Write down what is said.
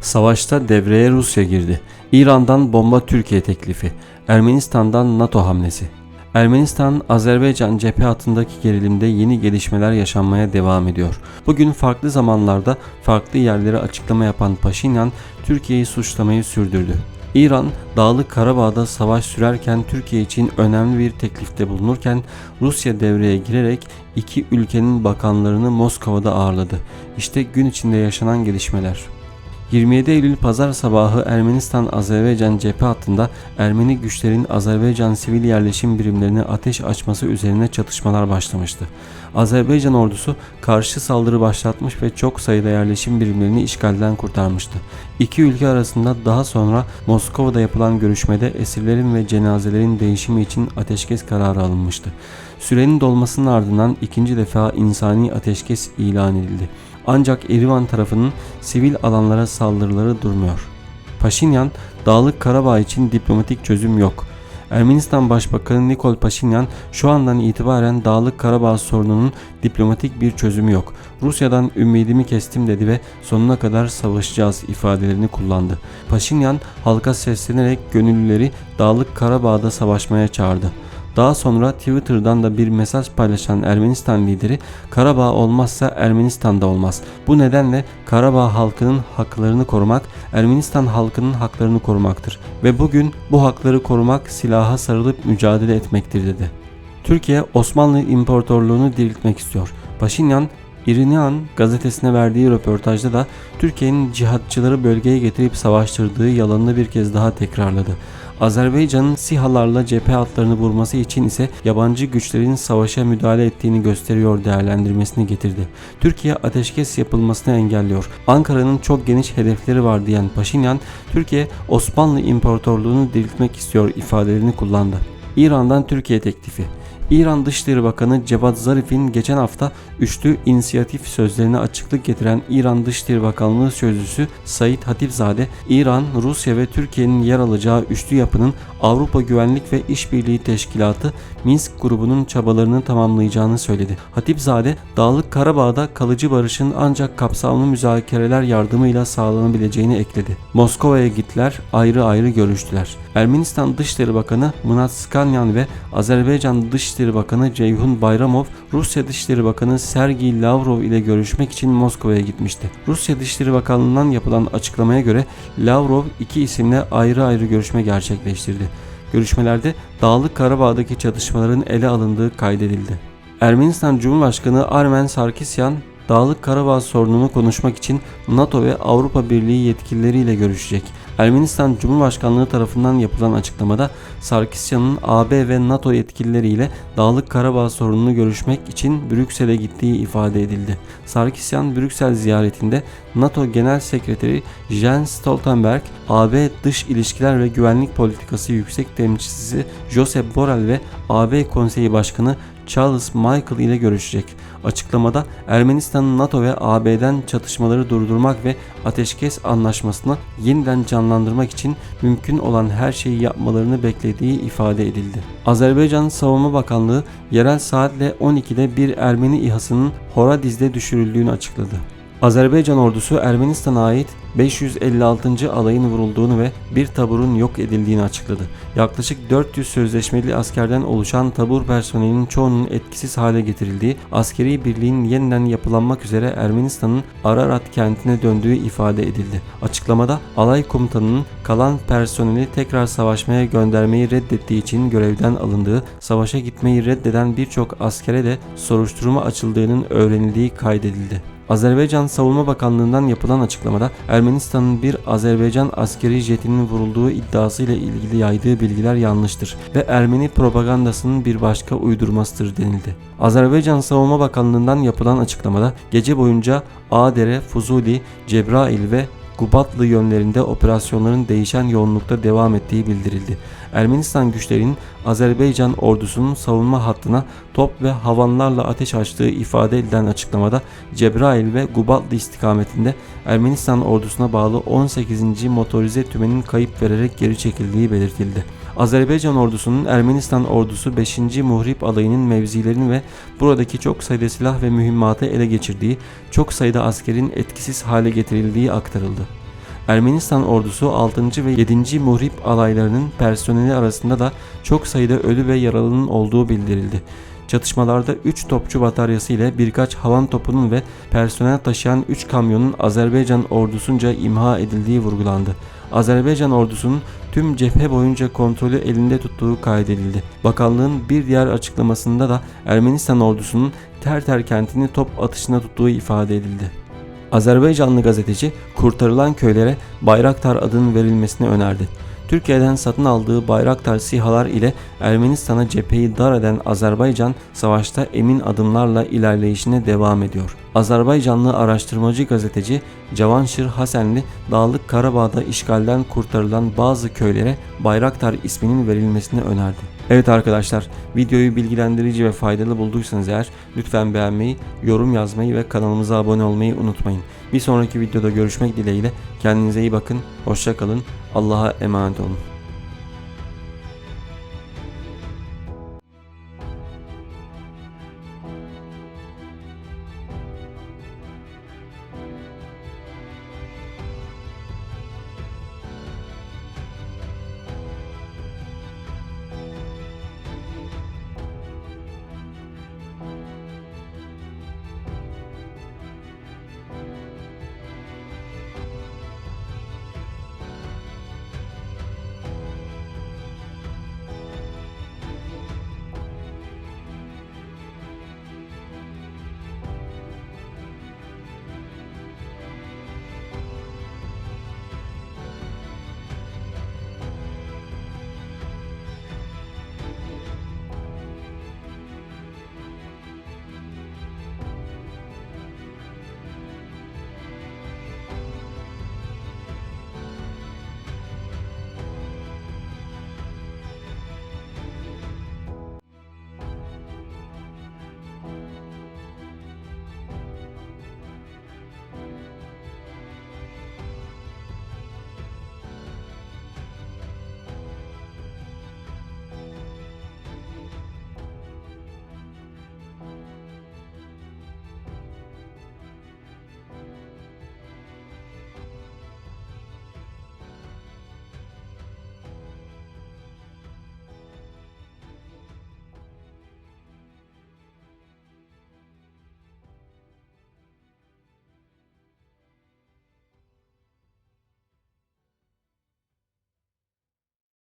Savaşta devreye Rusya girdi. İran'dan bomba Türkiye teklifi. Ermenistan'dan NATO hamlesi. Ermenistan, Azerbaycan cephe hattındaki gerilimde yeni gelişmeler yaşanmaya devam ediyor. Bugün farklı zamanlarda farklı yerlere açıklama yapan Paşinyan, Türkiye'yi suçlamayı sürdürdü. İran, Dağlık Karabağ'da savaş sürerken Türkiye için önemli bir teklifte bulunurken Rusya devreye girerek iki ülkenin bakanlarını Moskova'da ağırladı. İşte gün içinde yaşanan gelişmeler. 27 Eylül pazar sabahı Ermenistan-Azerbaycan cephe hattında Ermeni güçlerin Azerbaycan sivil yerleşim birimlerine ateş açması üzerine çatışmalar başlamıştı. Azerbaycan ordusu karşı saldırı başlatmış ve çok sayıda yerleşim birimlerini işgalden kurtarmıştı. İki ülke arasında daha sonra Moskova'da yapılan görüşmede esirlerin ve cenazelerin değişimi için ateşkes kararı alınmıştı. Sürenin dolmasının ardından ikinci defa insani ateşkes ilan edildi. Ancak Erivan tarafının sivil alanlara saldırıları durmuyor. Paşinyan, Dağlık Karabağ için diplomatik çözüm yok. Ermenistan Başbakanı Nikol Paşinyan şu andan itibaren Dağlık Karabağ sorununun diplomatik bir çözümü yok. Rusya'dan ümidimi kestim dedi ve sonuna kadar savaşacağız ifadelerini kullandı. Paşinyan halka seslenerek gönüllüleri Dağlık Karabağ'da savaşmaya çağırdı. Daha sonra Twitter'dan da bir mesaj paylaşan Ermenistan lideri Karabağ olmazsa Ermenistan da olmaz. Bu nedenle Karabağ halkının haklarını korumak Ermenistan halkının haklarını korumaktır ve bugün bu hakları korumak silaha sarılıp mücadele etmektir dedi. Türkiye Osmanlı İmparatorluğunu diriltmek istiyor. Paşinyan İrinian gazetesine verdiği röportajda da Türkiye'nin cihatçıları bölgeye getirip savaştırdığı yalanını bir kez daha tekrarladı. Azerbaycan'ın SİHA'larla cephe hatlarını vurması için ise yabancı güçlerin savaşa müdahale ettiğini gösteriyor değerlendirmesini getirdi. Türkiye ateşkes yapılmasını engelliyor. Ankara'nın çok geniş hedefleri var diyen Paşinyan, Türkiye Osmanlı İmparatorluğunu diriltmek istiyor ifadelerini kullandı. İran'dan Türkiye teklifi İran Dışişleri Bakanı Cevat Zarif'in geçen hafta üçlü inisiyatif sözlerine açıklık getiren İran Dışişleri Bakanlığı Sözcüsü Said Hatipzade, İran, Rusya ve Türkiye'nin yer alacağı üçlü yapının Avrupa Güvenlik ve İşbirliği Teşkilatı Minsk grubunun çabalarını tamamlayacağını söyledi. Hatipzade, Dağlık Karabağ'da kalıcı barışın ancak kapsamlı müzakereler yardımıyla sağlanabileceğini ekledi. Moskova'ya gittiler, ayrı ayrı görüştüler. Ermenistan Dışişleri Bakanı Mınat Skanyan ve Azerbaycan Dışişleri Bakanı Ceyhun Bayramov, Rusya Dışişleri Bakanı Sergey Lavrov ile görüşmek için Moskova'ya gitmişti. Rusya Dışişleri Bakanlığı'ndan yapılan açıklamaya göre Lavrov iki isimle ayrı ayrı görüşme gerçekleştirdi. Görüşmelerde Dağlık Karabağ'daki çatışmaların ele alındığı kaydedildi. Ermenistan Cumhurbaşkanı Armen Sarkisyan, Dağlık Karabağ sorununu konuşmak için NATO ve Avrupa Birliği yetkilileriyle görüşecek. Ermenistan Cumhurbaşkanlığı tarafından yapılan açıklamada Sarkisyan'ın AB ve NATO yetkilileriyle Dağlık Karabağ sorununu görüşmek için Brüksel'e gittiği ifade edildi. Sarkisyan Brüksel ziyaretinde NATO Genel Sekreteri Jens Stoltenberg, AB Dış İlişkiler ve Güvenlik Politikası Yüksek Temsilcisi Josep Borrell ve AB Konseyi Başkanı Charles Michael ile görüşecek. Açıklamada Ermenistan'ın NATO ve AB'den çatışmaları durdurmak ve ateşkes anlaşmasını yeniden canlandırmak için mümkün olan her şeyi yapmalarını beklediği ifade edildi. Azerbaycan Savunma Bakanlığı yerel saatle 12'de bir Ermeni İHA'sının Horadiz'de düşürüldüğünü açıkladı. Azerbaycan ordusu Ermenistan'a ait 556. alayın vurulduğunu ve bir taburun yok edildiğini açıkladı. Yaklaşık 400 sözleşmeli askerden oluşan tabur personelinin çoğunun etkisiz hale getirildiği, askeri birliğin yeniden yapılanmak üzere Ermenistan'ın Ararat kentine döndüğü ifade edildi. Açıklamada alay komutanının kalan personeli tekrar savaşmaya göndermeyi reddettiği için görevden alındığı, savaşa gitmeyi reddeden birçok askere de soruşturma açıldığının öğrenildiği kaydedildi. Azerbaycan Savunma Bakanlığı'ndan yapılan açıklamada Ermenistan'ın bir Azerbaycan askeri jetinin vurulduğu iddiasıyla ilgili yaydığı bilgiler yanlıştır ve Ermeni propagandasının bir başka uydurmasıdır denildi. Azerbaycan Savunma Bakanlığı'ndan yapılan açıklamada gece boyunca Adere, Fuzuli, Cebrail ve Gubatlı yönlerinde operasyonların değişen yoğunlukta devam ettiği bildirildi. Ermenistan güçlerinin Azerbaycan ordusunun savunma hattına top ve havanlarla ateş açtığı ifade edilen açıklamada Cebrail ve Gubatlı istikametinde Ermenistan ordusuna bağlı 18. motorize tümenin kayıp vererek geri çekildiği belirtildi. Azerbaycan ordusunun Ermenistan ordusu 5. Muhrip alayının mevzilerini ve buradaki çok sayıda silah ve mühimmatı ele geçirdiği, çok sayıda askerin etkisiz hale getirildiği aktarıldı. Ermenistan ordusu 6. ve 7. Muhrip alaylarının personeli arasında da çok sayıda ölü ve yaralının olduğu bildirildi. Çatışmalarda 3 topçu bataryası ile birkaç havan topunun ve personel taşıyan 3 kamyonun Azerbaycan ordusunca imha edildiği vurgulandı. Azerbaycan ordusunun tüm cephe boyunca kontrolü elinde tuttuğu kaydedildi. Bakanlığın bir diğer açıklamasında da Ermenistan ordusunun Terter kentini top atışına tuttuğu ifade edildi. Azerbaycanlı gazeteci kurtarılan köylere Bayraktar adının verilmesini önerdi. Türkiye'den satın aldığı Bayraktar SİHA'lar ile Ermenistan'a cepheyi dar eden Azerbaycan savaşta emin adımlarla ilerleyişine devam ediyor. Azerbaycanlı araştırmacı gazeteci Cavanşir Hasenli Dağlık Karabağ'da işgalden kurtarılan bazı köylere Bayraktar isminin verilmesini önerdi. Evet arkadaşlar videoyu bilgilendirici ve faydalı bulduysanız eğer lütfen beğenmeyi, yorum yazmayı ve kanalımıza abone olmayı unutmayın. Bir sonraki videoda görüşmek dileğiyle kendinize iyi bakın, hoşça kalın, Allah'a emanet olun.